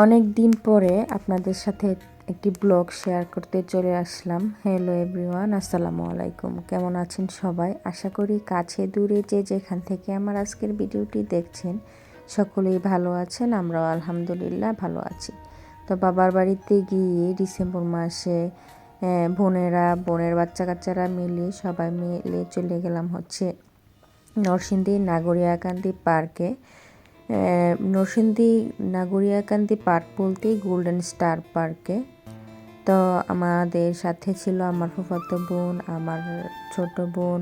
অনেক দিন পরে আপনাদের সাথে একটি ব্লগ শেয়ার করতে চলে আসলাম। হ্যালো এভরিওয়ান আসসালামু আলাইকুম। কেমন আছেন সবাই? আশা করি কাছে দূরে যে যেখান থেকে আমার আজকের ভিডিওটি দেখছেন, সকলেই ভালো আছেন, আমরাও আলহামদুলিল্লাহ ভালো আছি। তো বাবার বাড়িতে গিয়ে ডিসেম্বর মাসে বোনেরা, বোনের বাচ্চা কাচ্চারা মিলে সবাই মিলে চলে গেলাম হচ্ছে নরসিংদী নাগরিয়াকান্দি পার্কে। নরসিংদী নাগরিয়াকান্দি পার্ক বলতেই গোল্ডেন স্টার পার্কে তো আমাদের সাথে ছিল আমার ফুফাতো বোন, আমার ছোট বোন,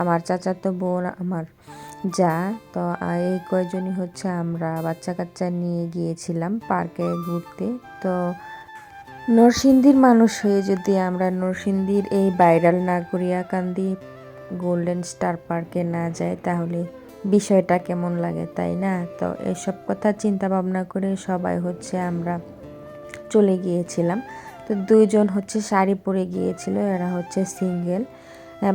আমার চাচাতো বোন, আমার যা। তো এই কয়জনই হচ্ছে আমরা বাচ্চা কাচ্চা নিয়ে গিয়েছিলাম পার্কে ঘুরতে। তো নরসিংদীর মানুষ হয়ে যদি আমরা নরসিংদীর এই বাইরাল নাগরিয়াকান্দি গোল্ডেন স্টার পার্কে না যাই, তাহলে বিষয়টা কেমন লাগে, তাই না? তো এসব কথা চিন্তা ভাবনা করে সবাই হচ্ছে আমরা চলে গিয়েছিলাম। তো দুইজন হচ্ছে শাড়ি পরে গিয়েছিল, এরা হচ্ছে সিঙ্গেল।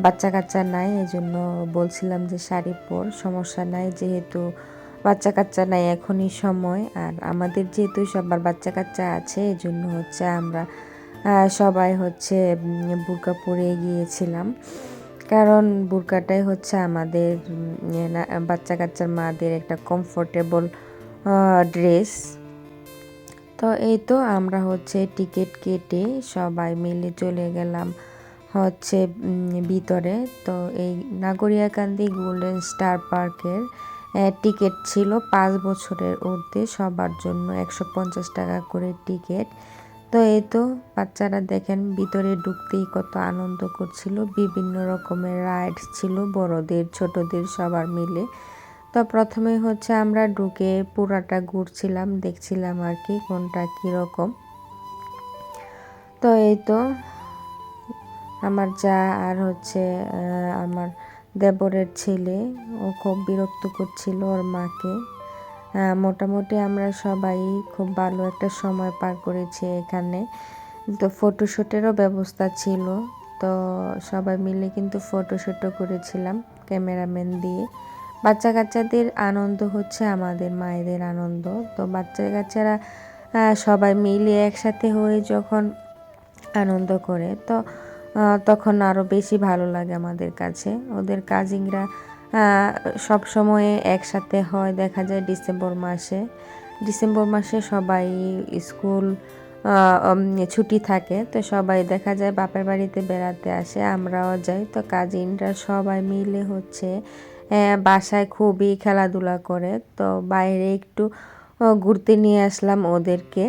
বাচ্চা কাচ্চা নাই এই জন্য বলছিলাম যে শাড়ি পর, সমস্যা নাই, যেহেতু বাচ্চা কাচ্চা নাই এখনই সময়। আর আমাদের যেহেতু সবার বাচ্চা কাচ্চা আছে এই জন্য হচ্ছে আমরা সবাই হচ্ছে বুরকা পরে গিয়েছিলাম। কারণ বুরকাটাই হচ্ছে আমাদের বাচ্চা কাচ্চার মাদের একটা কমফোর্টেবল ড্রেস তো এই তো আমরা হচ্ছে টিকিট কেটে সবাই মিলে চলে গেলাম হচ্ছে ভিতরে। তো এই নাগরিয়াকান্দি গোল্ডেন স্টার পার্কের টিকিট ছিল পাঁচ বছরের ঊর্ধ্বে। সবার জন্য একশো পঞ্চাশ টাকা করে টিকিট তো এই তো বাচ্চারা দেখেন ভিতরে ঢুকতেই কত আনন্দ করছিল, বিভিন্ন রকমের রাইডস ছিল বড়দের, ছোটদের সবার মিলে। তো প্রথমে হচ্ছে আমরা ঢুকে পুরাটা ঘুরছিলাম, দেখছিলাম আর কি কোনটা কীরকম। তো এই তো আমার যা আর হচ্ছে আমার দেবরের ছেলে, ও খুব বিরক্ত করছিল ওর মাকে। মোটামুটি আমরা সবাই খুব ভালো একটা সময় পার করেছি এখানে। তো ফটোশ্যুটেরও ব্যবস্থা ছিল। তো সবাই মিলে কিন্তু ফটোশ্যুটও করেছিলাম ক্যামেরাম্যান দিয়ে। বাচ্চা কাচ্চাদের আনন্দ হচ্ছে আমাদের মায়েদের আনন্দ। তো বাচ্চা কাচ্চারা সবাই মিলে একসাথে হয়ে যখন আনন্দ করে, তো তখন আরও বেশি ভালো লাগে আমাদের কাছে। ওদের কাজিনরা সব সময়ে একসাথে হয়। দেখা যায় ডিসেম্বর মাসে। ডিসেম্বর মাসে সবাই স্কুল ছুটি থাকে। তো সবাই দেখা যায় বাপের বাড়িতে বেড়াতে আসে, আমরাও যাই। তো কাজিনরা সবাই মিলে হচ্ছে বাসায় খুবই খেলাধুলা করে। তো বাইরে একটু ঘুরতে নিয়ে আসলাম ওদেরকে।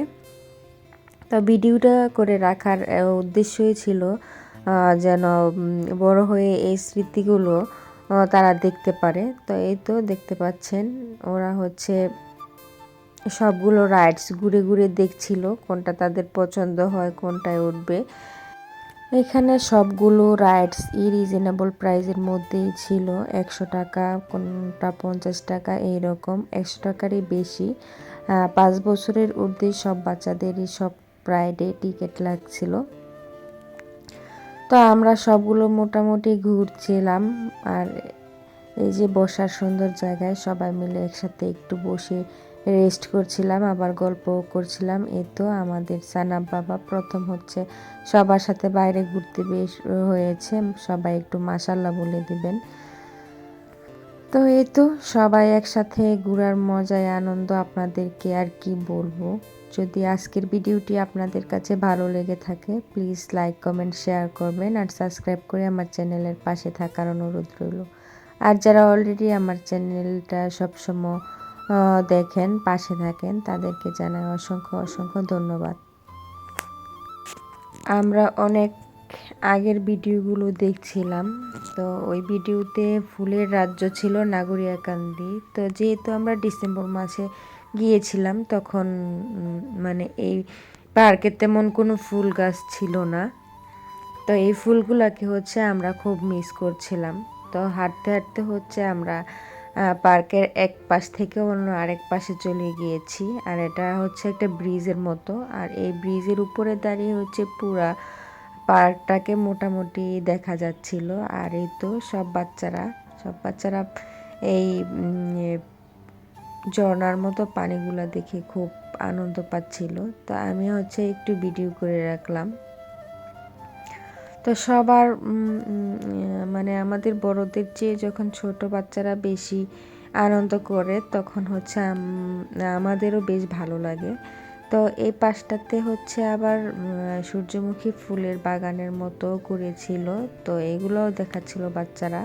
তো ভিডিওটা করে রাখার উদ্দেশ্যই ছিল যেন বড় হয়ে এই স্মৃতিগুলো তারা দেখতে পারে। তো এই তো দেখতে পাচ্ছেন, ওরা হচ্ছে সবগুলো রাইডস ঘুরে ঘুরে দেখছিল, কোনটা তাদের পছন্দ হয়, কোনটায় উঠবে। এখানে সবগুলো রাইডস ই রিজনেবল প্রাইসের মধ্যেই ছিল, একশো টাকা, কোনটা পঞ্চাশ টাকা, এইরকম। একশো টাকারই বেশি। পাঁচ বছরের ঊর্ধ্বে সব বাচ্চাদেরই সব রাইডে টিকিট লাগছিল। তো আমরা সবগুলো মোটামুটি ঘুরছিলাম আর এই যে বসার সুন্দর জায়গায় সবাই মিলে একসাথে একটু বসে রেস্ট করছিলাম, আবার গল্প করছিলাম। এই তো আমাদের সানাব বাবা প্রথম হচ্ছে সবার সাথে বাইরে ঘুরতে বেশ হয়েছে, সবাই একটু মাসাল্লাহ বলে দিবেন। তো এই তো সবাই একসাথে ঘোরার মজায় আনন্দ আপনাদেরকে আর কি বলব। যদি আজকের ভিডিওটি আপনাদের কাছে ভালো লেগে থাকে প্লিজ লাইক কমেন্ট শেয়ার করবেন আর সাবস্ক্রাইব করে আমার চ্যানেলের পাশে থাকার অনুরোধ রইল। আর যারা অলরেডি আমার চ্যানেলটা সবসময় দেখেন, পাশে থাকেন, তাদেরকে জানাই অসংখ্য অসংখ্য ধন্যবাদ। আমরা অনেক আগের ভিডিওগুলো দেখছিলাম, তো ওই ভিডিওতে ফুলের রাজ্য ছিল নাগরিয়াকান্দি, তো যেহেতু আমরা ডিসেম্বর মাসে গিয়েছিলাম তখন মানে এই পার্কে তেমন কোনো ফুল গাছ ছিল না। তো এই ফুলগুলাকে হচ্ছে আমরা খুব মিস করছিলাম। তো হাঁটতে হাঁটতে হচ্ছে আমরা পার্কের এক পাশ থেকে অন্য আরেক পাশে চলে গিয়েছি। আর এটা হচ্ছে একটা ব্রিজের মতো। আর এই ব্রিজের উপরে দাঁড়িয়ে হচ্ছে পুরা পার্কটাকে মোটামুটি দেখা যাচ্ছিল। আর এই তো সব বাচ্চারা সব বাচ্চারা এই ঝর্ণার মতো পানিগুলো দেখে খুব আনন্দ পাচ্ছিল। তো আমি হচ্ছে একটু ভিডিও করে রাখলাম। তো সবার মানে আমাদের বড়দের চেয়ে যখন ছোট বাচ্চারা বেশি আনন্দ করে, তখন হচ্ছে আমাদেরও বেশ ভালো লাগে। তো এই পাশটাতে হচ্ছে আবার সূর্যমুখী ফুলের বাগানের মতো করেছিল। তো এগুলোও দেখাচ্ছিল বাচ্চারা।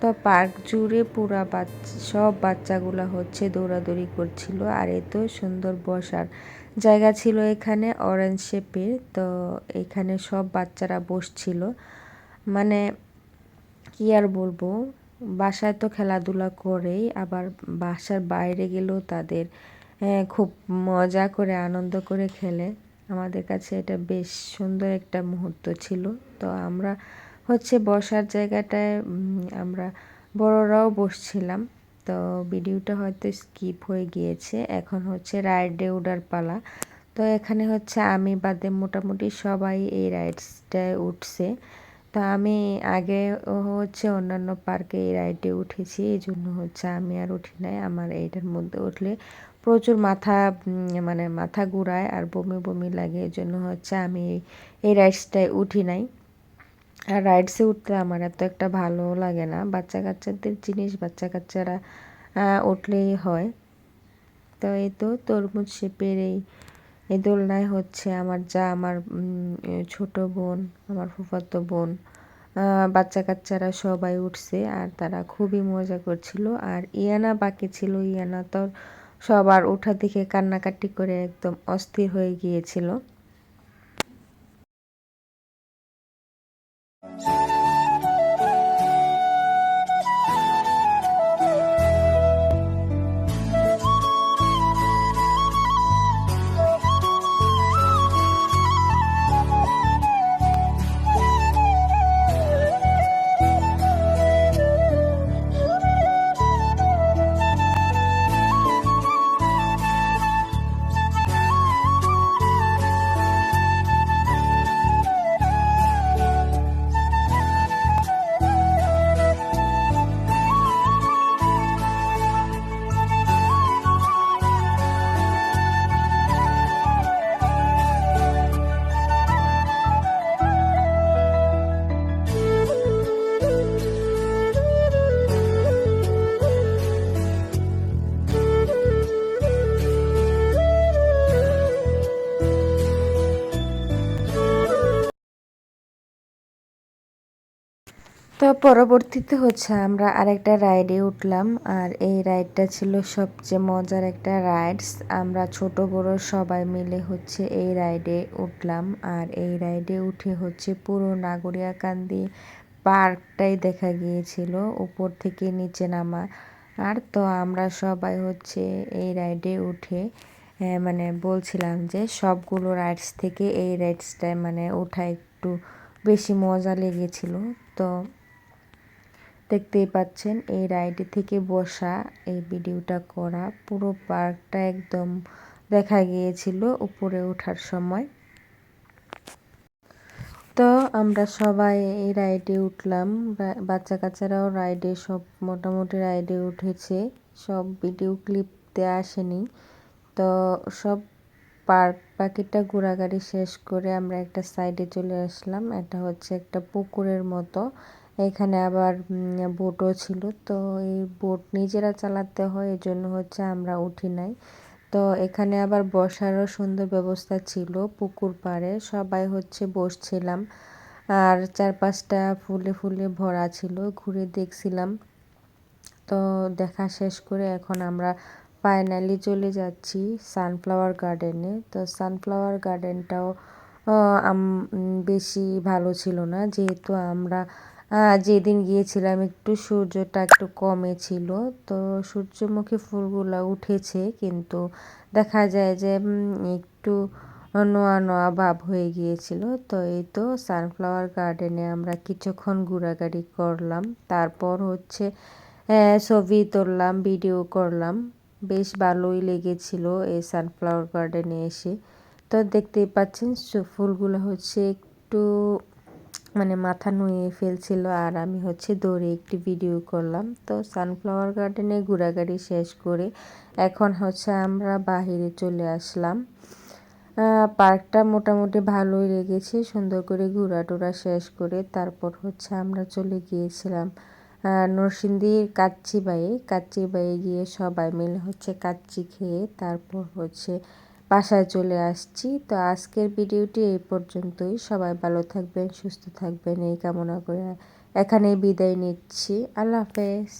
তো পার্ক জুড়ে পুরা বাচ্চা সব বাচ্চাগুলো হচ্ছে দৌড়াদৌড়ি করছিল আর এত সুন্দর বসার জায়গা ছিল এখানে অরেঞ্জ শেপের তো এখানে সব বাচ্চারা বসছিল। মানে কি আর বলব, বাসায় তো খেলাধুলা করেই, আবার বাসার বাইরে গেলেও তাদের খুব মজা করে, আনন্দ করে খেলে। আমাদের কাছে এটা বেশ সুন্দর একটা মুহূর্ত ছিল। তো আমরা হচ্ছে বসার জায়গাটায় আমরা বড়রাও বসছিলাম। তো ভিডিওটা হয়তো স্কিপ হয়ে গিয়েছে। এখন হচ্ছে রাইডে উঠার পালা। তো এখানে হচ্ছে আমি বাদে মোটামুটি সবাই এই রাইডসটায় উঠছে। তো আমি আগে হচ্ছে অন্যান্য পার্কে এই রাইডে উঠেছি। এই জন্য হচ্ছে আমি আর উঠি নাই। আমার এইটার মধ্যে উঠলে প্রচুর মাথা মানে মাথা ঘুরায় আর বমি বমি লাগে। এই জন্য হচ্ছে আমি এই রাইডসটায় উঠি নাই। আর রাইডসে উঠতে আমার এত একটা ভালো লাগে না। বাচ্চা কাচ্চাদের জিনিস বাচ্চা কাচ্চারা উঠলেই হয়। তো এই তো তরমুজ শেপের এই এই দোলনায় হচ্ছে আমার যা আমার ছোট বোন, আমার ফুফাতো বোন বাচ্চা কাচ্চারা সবাই উঠছে আর তারা খুবই মজা করছিল। আর ইয়ানা বাকি ছিল, ইয়ানা তো সবার ওঠা দেখে কান্নাকাটি করে একদম অস্থির হয়ে গিয়েছিল। তো পরবর্তীতে হচ্ছে আমরা আরেকটা রাইডে উঠলাম। আর এই রাইডটা ছিল সবচেয়ে মজার একটা রাইডস আমরা ছোট, বড় সবাই মিলে হচ্ছে এই রাইডে উঠলাম। আর এই রাইডে উঠে হচ্ছে পুরো নাগরিয়াকান্দি পার্কটাই দেখা গিয়েছিল। উপর থেকে নিচে নামা। আর তো আমরা সবাই হচ্ছে এই রাইডে উঠে মানে বলছিলাম যে সবগুলো রাইডস থেকে এই রাইডসটায় মানে ওঠা একটু বেশি মজা লেগেছিল। তো দেখতেই পাচ্ছেন, এই রাইডে থেকে বসা এই ভিডিওটা করা পুরো পার্কটা একদম দেখা গিয়েছিল উপরে ওঠার সময়। তো আমরা সবাই এই রাইডে উঠলাম বাচ্চা কাচ্চারাও রাইডে, সব মোটামুটি রাইডে উঠেছে, সব ভিডিও ক্লিপ দেওয়া আসেনি। তো সব পার্ক পাখিটা ঘোরাঘুরি শেষ করে আমরা একটা সাইডে চলে আসলাম, এটা হচ্ছে একটা পুকুরের মতো। এখানে আবার বোটও ছিল। তো এই বোট নিজেরা চালাতে হয় এই জন্য হচ্ছে আমরা উঠি নাই। তো এখানে আবার বসারও সুন্দর ব্যবস্থা ছিল পুকুর পাড়ে। সবাই হচ্ছে বসছিলাম। আর চারপাশটা ফুলে ফুলে ভরা ছিল, ঘুরে দেখছিলাম। তো দেখা শেষ করে এখন আমরা ফাইনালি চলে যাচ্ছি সানফ্লাওয়ার গার্ডেনে তো সানফ্লাওয়ার গার্ডেনটাও বেশি ভালো ছিল না। যেহেতু আমরা যেদিন গিয়েছিলাম একটু সূর্যটা একটু কমে ছিল, তো সূর্যমুখী ফুলগুলো উঠেছে কিন্তু দেখা যায় যে একটু নোয়া নোয়া ভাব হয়ে গিয়েছিল। তো এই তো সানফ্লাওয়ার গার্ডেনে আমরা কিছুক্ষণ ঘোরাঘুরি করলাম। তারপর হচ্ছে ছবি তুললাম ভিডিও করলাম। বেশ ভালোই লেগেছিল এই সানফ্লাওয়ার গার্ডেনে এসে। তো দেখতেই পাচ্ছেন ফুলগুলো হচ্ছে একটু মানে মাথা নুয়ে ফেলছিল আর আমি হচ্ছে দৌড়ে একটি ভিডিও করলাম। তো সানফ্লাওয়ার গার্ডেনে ঘোরাঘুরি শেষ করে এখন হচ্ছে আমরা বাহিরে চলে আসলাম। পার্কটা মোটামুটি ভালোই লেগেছে, সুন্দর করে ঘোরা টোরা শেষ করে তারপর হচ্ছে আমরা চলে গিয়েছিলাম। নরসিংদীর কাচ্চি বাইয়ে কাচ্চি বাইয়ে গিয়ে সবাই মিলে হচ্ছে কাচ্চি খেয়ে তারপর হচ্ছে বাসায় চলে আসছি। তো আজকের ভিডিওটি এই পর্যন্তই। সবাই ভালো থাকবেন, সুস্থ থাকবেন। এই কামনা করে এখানেই বিদায় নিচ্ছি। আল্লাহ হাফেজ।